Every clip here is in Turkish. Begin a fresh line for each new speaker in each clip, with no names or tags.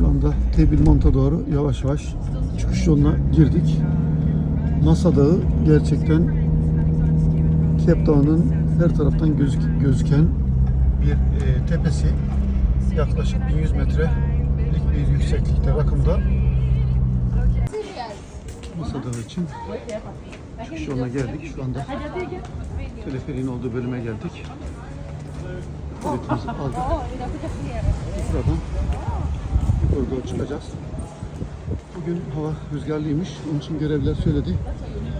Şu anda Tebil Mont'a doğru yavaş yavaş çıkış yoluna girdik. Masa Dağı gerçekten Cape Town'un her taraftan gözük- gözüken bir e, tepesi. Yaklaşık 1100 metrelik bir yükseklikte rakımda. Masa Dağı için çıkış yoluna geldik. Şu anda teleferiğin olduğu bölüme geldik. Biletimizi aldık. Buradan doğru çıkacağız. Bugün hava rüzgarlıymış. Onun için görevliler söyledi.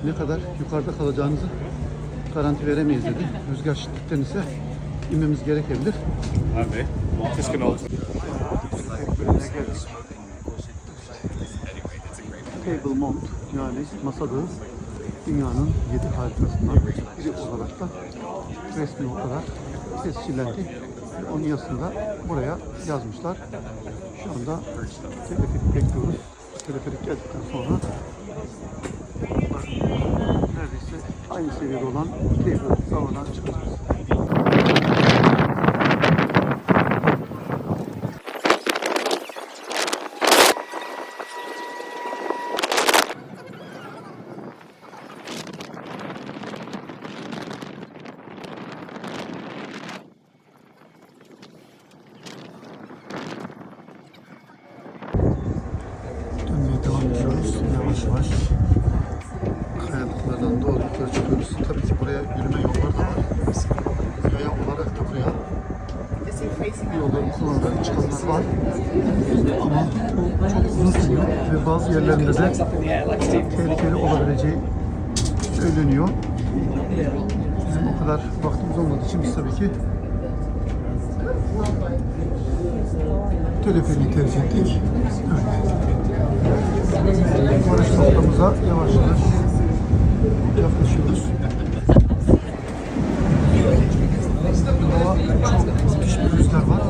Ne kadar yukarıda kalacağınızı garanti veremeyiz dedi. Rüzgar şiddetten ise inmemiz gerekebilir.
Abi,
Bölümüne geldik. Table Mount yani Masa Dağı dünyanın yedi harikasından biri olarak da resmi olarak tescillendi. Onun yazısında buraya yazmışlar. Şu anda teleferik bekliyoruz. Teleferik geldikten sonra neredeyse aynı seviyede olan Table Dağı'na çıkacağız. Devam ediyoruz. Yavaş yavaş kayalıklardan doğru yukarı çıkıyoruz. Tabii ki buraya yürüme yolları da var. Yaya olarak da buraya yolları kullanarak çıkanlar var. Ama çok uzun sürüyor ve bazı yerlerinde de tehlikeli olabileceği söyleniyor. Bizim o kadar vaktimiz olmadığı için biz tabii ki teleferiği tercih ettik. Evet. Varış noktamıza yavaş yavaş yaklaşıyoruz. Hava çok müthiş bir rüzgar var.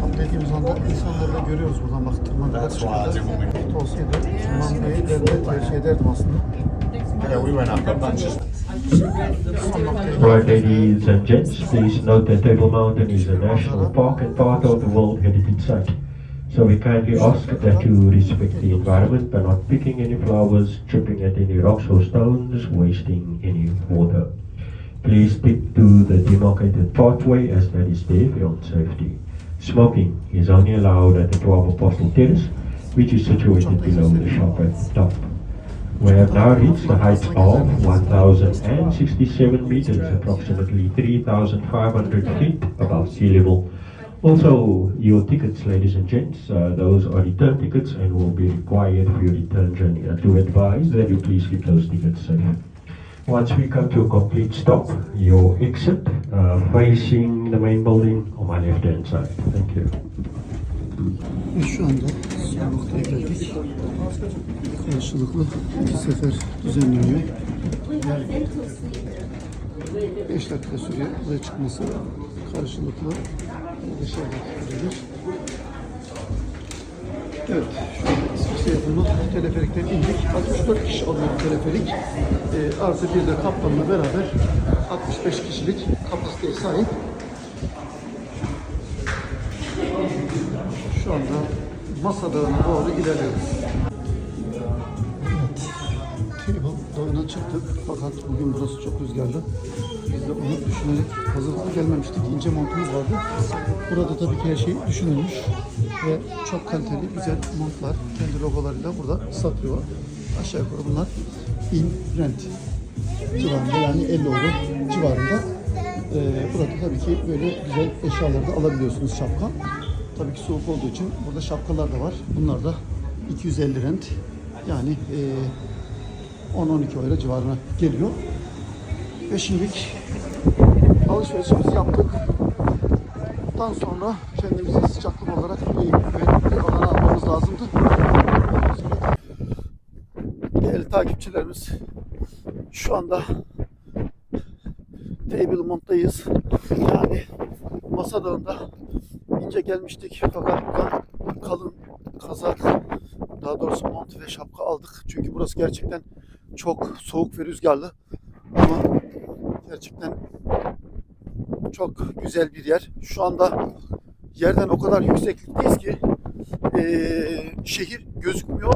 Tam dediğimiz anda insanları da görüyoruz buradan bak tırmanıyorlar. Şekilde olsaydı tırmanmayı ben de tercih ederdim aslında.
Right, ladies and gents, please note that Table Mountain is a national park and part of the World Heritage Site. So we kindly ask that you respect the environment by not picking any flowers, tripping at any rocks or stones, wasting any water. Please stick to the demarcated pathway as that is there for your safety. Smoking is only allowed at the 12 Apostle Terrace, which is situated below the shop at the top. We have now reached the height of 1,067 meters, approximately 3,500 feet above sea level. Also, your tickets, ladies and gents, uh, those are return tickets and will be required for your return journey. I do advise that you please keep those tickets safe. Once we come to a complete stop, your exit uh, facing the main building on my left hand side. Thank you.
Ve şu anda son geldik. Karşılıklı iki sefer düzenleniyor. 5 dakika sürüyor buraya çıkması. Karşılıklı 5 dakikadır. Evet, anda İsviçre teleferikten indik. 64 kişi alıyor teleferik. E, artı bir de kaptanla beraber 65 kişilik kapasiteye sahip. Şu anda Masa doğru ilerliyoruz. Çıktık fakat bugün burası çok rüzgarlı. Biz de onu düşünerek hazırlıklı gelmemiştik. İnce montumuz vardı. Burada tabii ki her şey düşünülmüş ve çok kaliteli güzel montlar kendi logolarıyla burada satıyor. Aşağı yukarı bunlar in rent civarında yani 50 euro civarında. Ee, burada tabii ki böyle güzel eşyaları da alabiliyorsunuz şapka. Tabii ki soğuk olduğu için burada şapkalar da var. Bunlar da 250 rent. Yani e, 10-12 euro civarına geliyor. Ve şimdilik alışverişimizi yaptık. Daha sonra kendimizi sıcaklık olarak iyi bir alana almamız lazımdı. Değerli takipçilerimiz şu anda Table Mont'tayız. Yani Masa Dağı'nda ince gelmiştik fakat kalın kazak daha doğrusu mont ve şapka aldık. Çünkü burası gerçekten çok soğuk ve rüzgarlı. Ama gerçekten Çok güzel bir yer. Şu anda yerden o kadar yükseklikteyiz ki eee, şehir gözükmüyor.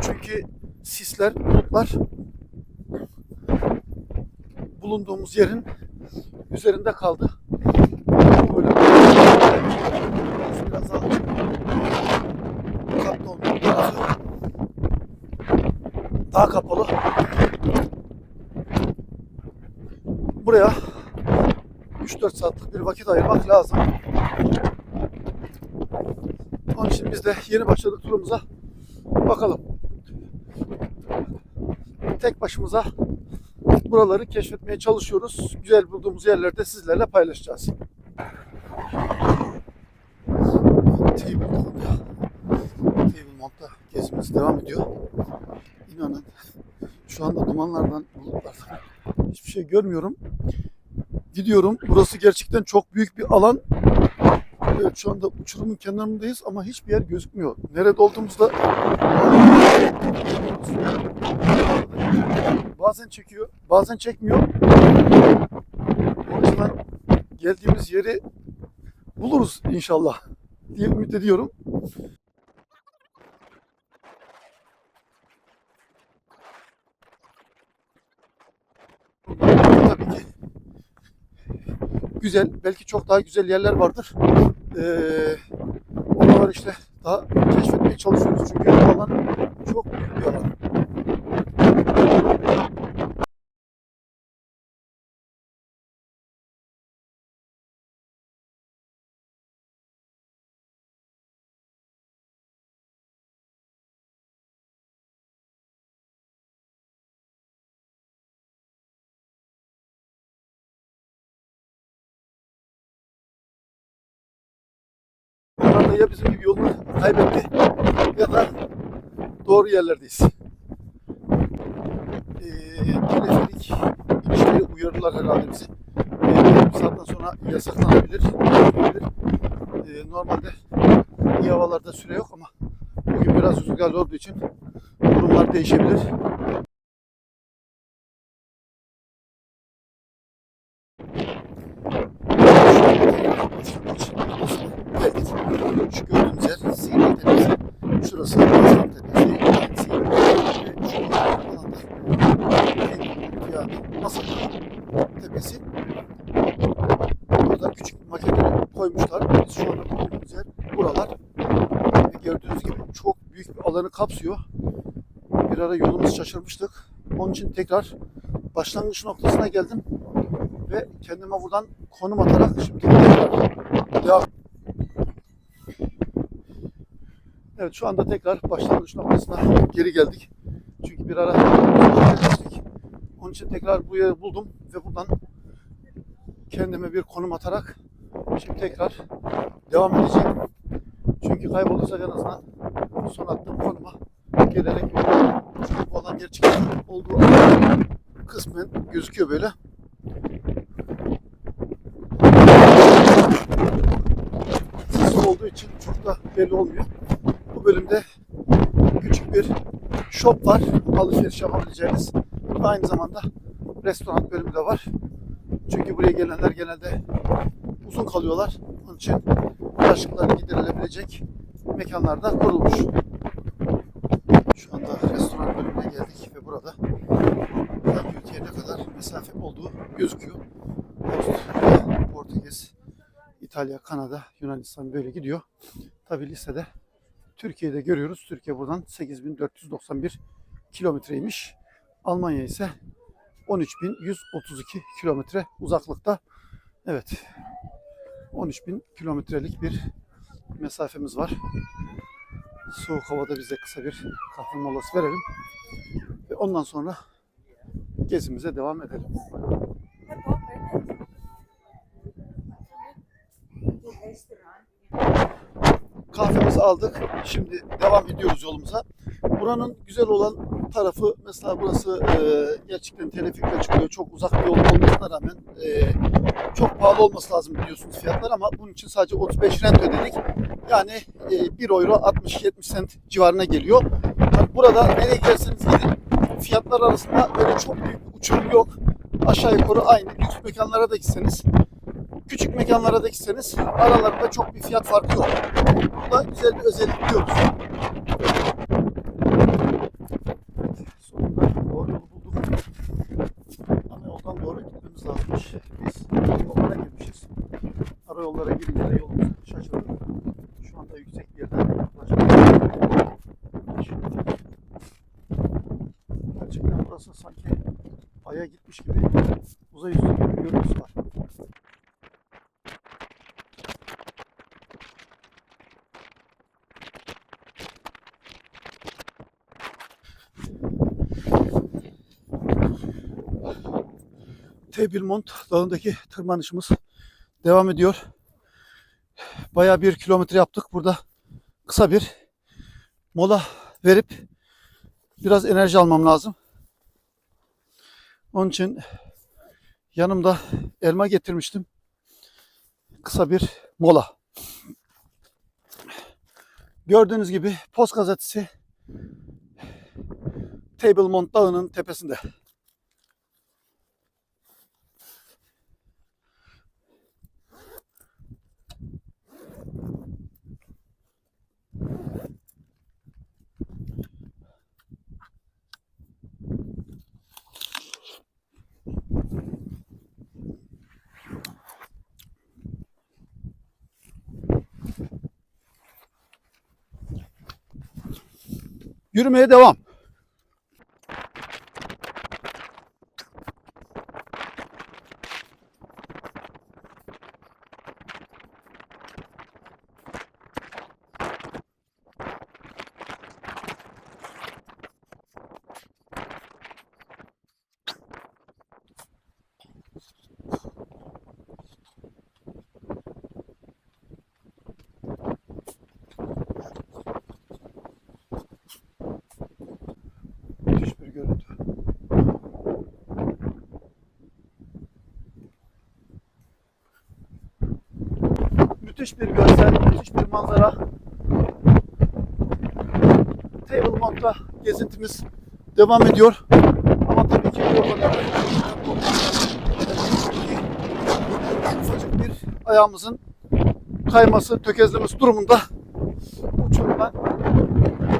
Çünkü sisler, bulutlar bulunduğumuz yerin üzerinde kaldı. Böyle biraz daha katlı olmayan tarafı daha kapalı. Buraya 3-4 saatlik bir vakit ayırmak lazım. Onun için biz de yeni başladık turumuza. Bakalım. Tek başımıza buraları keşfetmeye çalışıyoruz. Güzel bulduğumuz yerlerde sizlerle paylaşacağız. Table Mountain'da Table Mountain'da gezimiz devam ediyor. İnanın dumanlardan, bulutlardan hiçbir şey görmüyorum. Gidiyorum. Burası gerçekten çok büyük bir alan. Evet şu anda uçurumun kenarındayız ama hiçbir yer gözükmüyor. Nerede olduğumuzda bazen çekiyor, bazen çekmiyor. O yüzden geldiğimiz yeri buluruz inşallah diye ümit ediyorum. Tabii ki güzel, belki çok daha güzel yerler vardır. Ee, oralar işte daha keşfetmeye çalışıyoruz çünkü bu alan çok büyük bir alan. Ya bizim gibi yolunu kaybetti ya da doğru yerlerdeyiz. Ee, teleferik inişleri uyarılar herhalde bizi. Ee, bir saatten sonra yasaklanabilir. yapılabilir. Ee, normalde iyi havalarda süre yok ama bugün biraz rüzgarlı olduğu için durumlar değişebilir. Geldik. Şu gördüğünüz yer Sihirli Tepesi. Şurası Aslan Tepesi. Sihirli Tepesi. Şu yani Masaka Tepesi. Burada küçük bir maketini koymuşlar. Biz şu anda bulunduğumuz yer buralar. Ve gördüğünüz gibi çok büyük bir alanı kapsıyor. Bir ara yolumuz şaşırmıştık. Onun için tekrar başlangıç noktasına geldim ve kendime buradan konum atarak şimdi tekrar devam. Evet şu anda tekrar başlangıç noktasına geri geldik. Çünkü bir ara geçtik. Onun için tekrar bu yeri buldum ve buradan kendime bir konum atarak şimdi tekrar devam edeceğim. Çünkü kaybolursak en azından son attığım konuma gelerek bu alan gerçekten olduğu kısmen gözüküyor böyle. Sisli olduğu için çok da belli olmuyor. Bölümde küçük bir shop var. Alışveriş yapabileceğiniz. Aynı zamanda restoran bölümü de var. Çünkü buraya gelenler genelde uzun kalıyorlar. Onun için açlıkları giderilebilecek mekanlar da kurulmuş. Şu anda restoran bölümüne geldik ve burada Türkiye'ye ne kadar mesafe olduğu gözüküyor. Portekiz, İtalya, Kanada, Yunanistan böyle gidiyor. Tabi listede Türkiye'de görüyoruz. Türkiye buradan 8491 kilometreymiş. Almanya ise 13132 kilometre uzaklıkta. Evet. 13000 kilometrelik bir mesafemiz var. Soğuk havada biz de kısa bir kahve molası verelim. Ve ondan sonra gezimize devam edelim. Aldık. Şimdi devam ediyoruz yolumuza. Buranın güzel olan tarafı mesela burası e, gerçekten telefikle çıkıyor. Çok uzak bir yol olmasına rağmen e, çok pahalı olması lazım biliyorsunuz fiyatlar ama bunun için sadece 35 rent ödedik. Yani e, 1 euro 60-70 sent civarına geliyor. Yani burada nereye giderseniz gidin fiyatlar arasında öyle çok büyük uçurum yok. Aşağı yukarı aynı. Lüks mekanlara da gitseniz küçük mekanlara da gitseniz aralarında çok bir fiyat farkı yok. Bu da güzel bir özellik diyoruz. Sonunda doğru yolu bulduk. Ana yoldan doğru gitmemiz lazımmış. Biz yollara girmişiz. Ara yollara girince de yolumuz şaşırdık. Şu anda yüksek bir yerden yaklaşıyoruz. Gerçekten burası sanki Ay'a gitmiş gibi uzay üstü gibi bir görüntüsü var. Tebilmont Dağı'ndaki tırmanışımız devam ediyor. Bayağı bir kilometre yaptık. Burada kısa bir mola verip biraz enerji almam lazım. Onun için yanımda elma getirmiştim. Kısa bir mola. Gördüğünüz gibi Post gazetesi Tablemont Dağı'nın tepesinde. Yürümeye devam. Müthiş bir görüntü. Müthiş bir görsel, müthiş bir manzara. Table Mont'ta gezintimiz devam ediyor. Ama tabii ki bu kadar ufacık bir ayağımızın kayması, tökezlemesi durumunda uçurumdan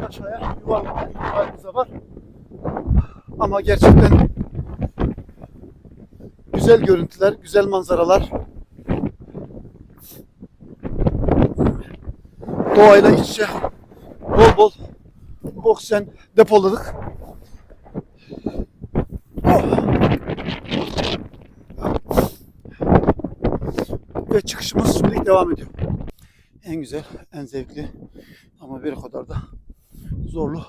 aşağıya yuvarlama ihtimalimiz var. Ama gerçekten güzel görüntüler, güzel manzaralar. Doğayla iç içe bol bol oksijen depoladık. Ve çıkışımız şimdilik devam ediyor. En güzel, en zevkli ama bir kadar da zorlu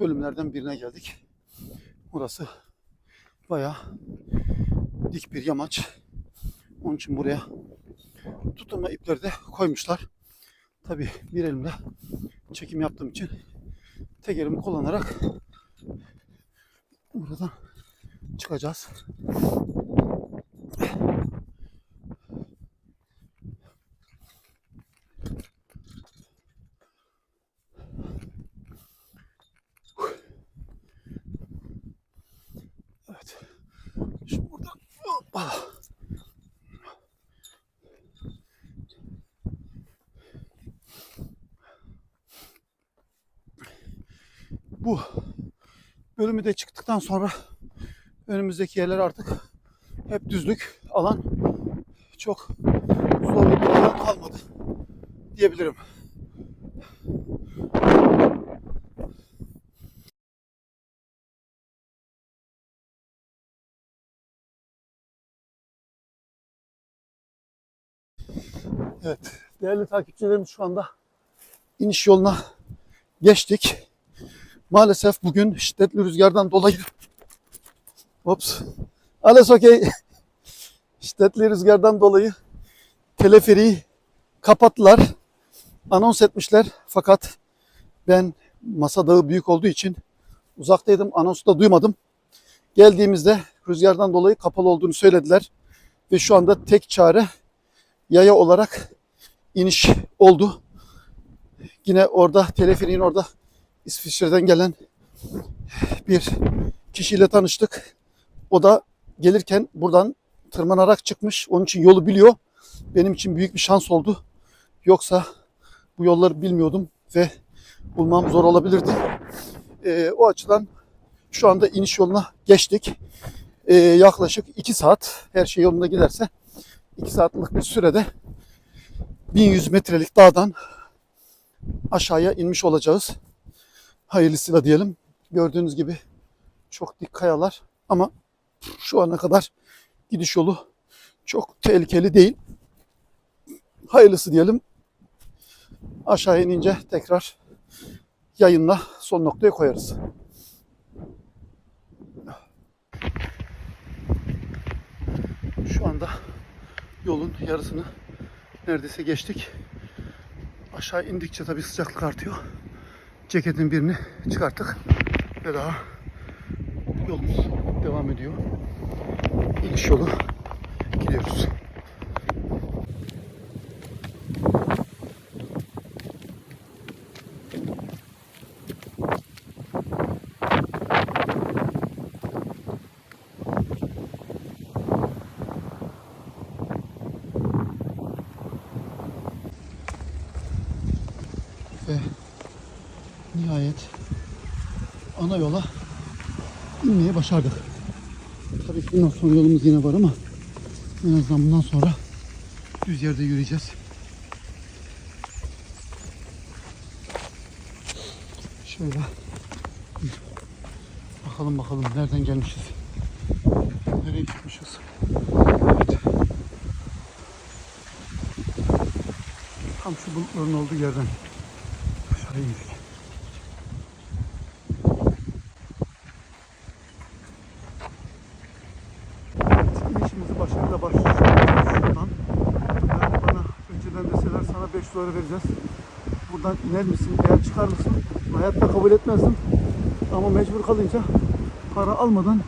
bölümlerden birine geldik. Burası bayağı dik bir yamaç. Onun için buraya tutunma ipleri de koymuşlar. Tabi bir elimle çekim yaptığım için tek elimi kullanarak buradan çıkacağız. Evet. Şimdi buradan hoppa. Bu bölümü de çıktıktan sonra önümüzdeki yerler artık hep düzlük alan. Çok zorlu bir alan kalmadı diyebilirim. Evet, değerli takipçilerimiz şu anda iniş yoluna geçtik. Maalesef bugün şiddetli rüzgardan dolayı Ops. Alles okey. şiddetli rüzgardan dolayı teleferiği kapattılar. Anons etmişler fakat ben masa dağı büyük olduğu için uzaktaydım. Anonsu da duymadım. Geldiğimizde rüzgardan dolayı kapalı olduğunu söylediler. Ve şu anda tek çare yaya olarak iniş oldu. Yine orada teleferiğin orada İsviçre'den gelen bir kişiyle tanıştık. O da gelirken buradan tırmanarak çıkmış. Onun için yolu biliyor. Benim için büyük bir şans oldu. Yoksa bu yolları bilmiyordum ve bulmam zor olabilirdi. Ee, o açıdan şu anda iniş yoluna geçtik. Ee, yaklaşık 2 saat her şey yolunda giderse 2 saatlik bir sürede 1100 metrelik dağdan aşağıya inmiş olacağız. Hayırlısıyla diyelim. Gördüğünüz gibi çok dik kayalar ama şu ana kadar gidiş yolu çok tehlikeli değil. Hayırlısı diyelim. Aşağı inince tekrar yayınla son noktaya koyarız. Şu anda yolun yarısını neredeyse geçtik. Aşağı indikçe tabii sıcaklık artıyor. Ceketin birini çıkarttık ve daha yolumuz devam ediyor. İniş yolu gidiyoruz. Ve nihayet ana yola inmeyi başardık. Tabii bundan sonra yolumuz yine var ama en azından bundan sonra düz yerde yürüyeceğiz. Şöyle bakalım bakalım nereden gelmişiz. Nereye gitmişiz? Evet. Tam şu bulutların olduğu yerden aşağı indik. Deseler sana 5 dolar vereceğiz. Buradan iner misin veya çıkar mısın? Hayatta kabul etmezdim. Ama mecbur kalınca para almadan